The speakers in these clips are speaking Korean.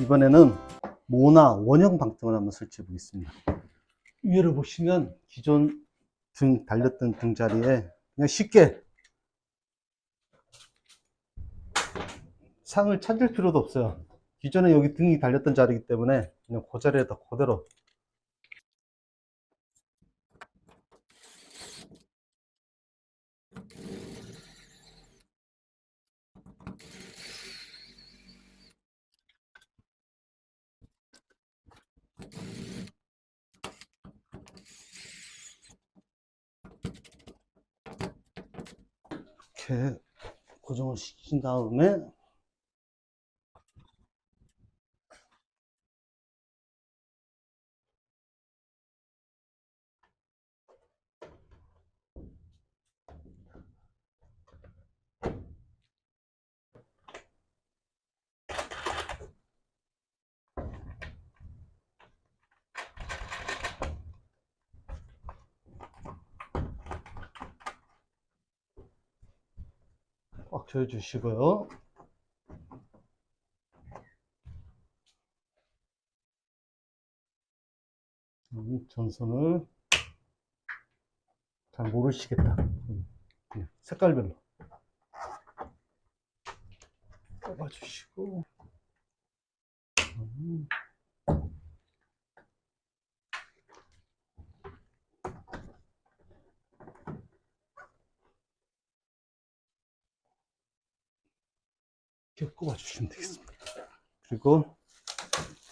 이번에는 모나 원형 방등을 한번 설치해 보겠습니다. 위를 보시면 기존 등 달렸던 등 자리에 그냥 쉽게 상을 찾을 필요도 없어요. 기존에 여기 등이 달렸던 자리이기 때문에 그냥 그 자리에다 그대로 이렇게 고정을 시킨 다음에 꽉 조여주시고요. 음, 전선을 잘 모르시겠다. 음, 그냥 색깔별로 뽑아주시고 음. 이렇게 꼽아주시면 되겠습니다. 그리고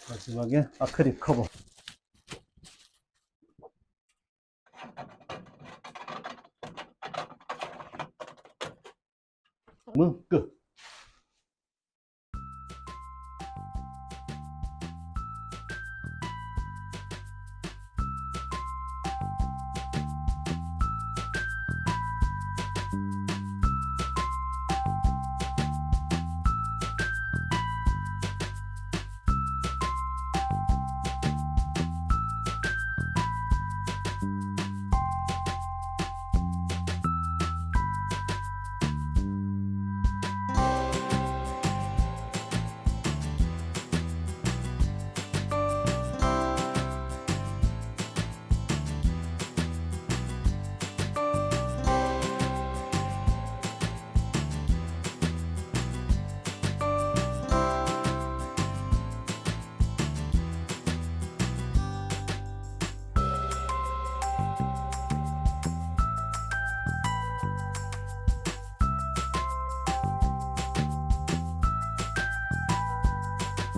마지막에 아크릴 커버. 문 끝.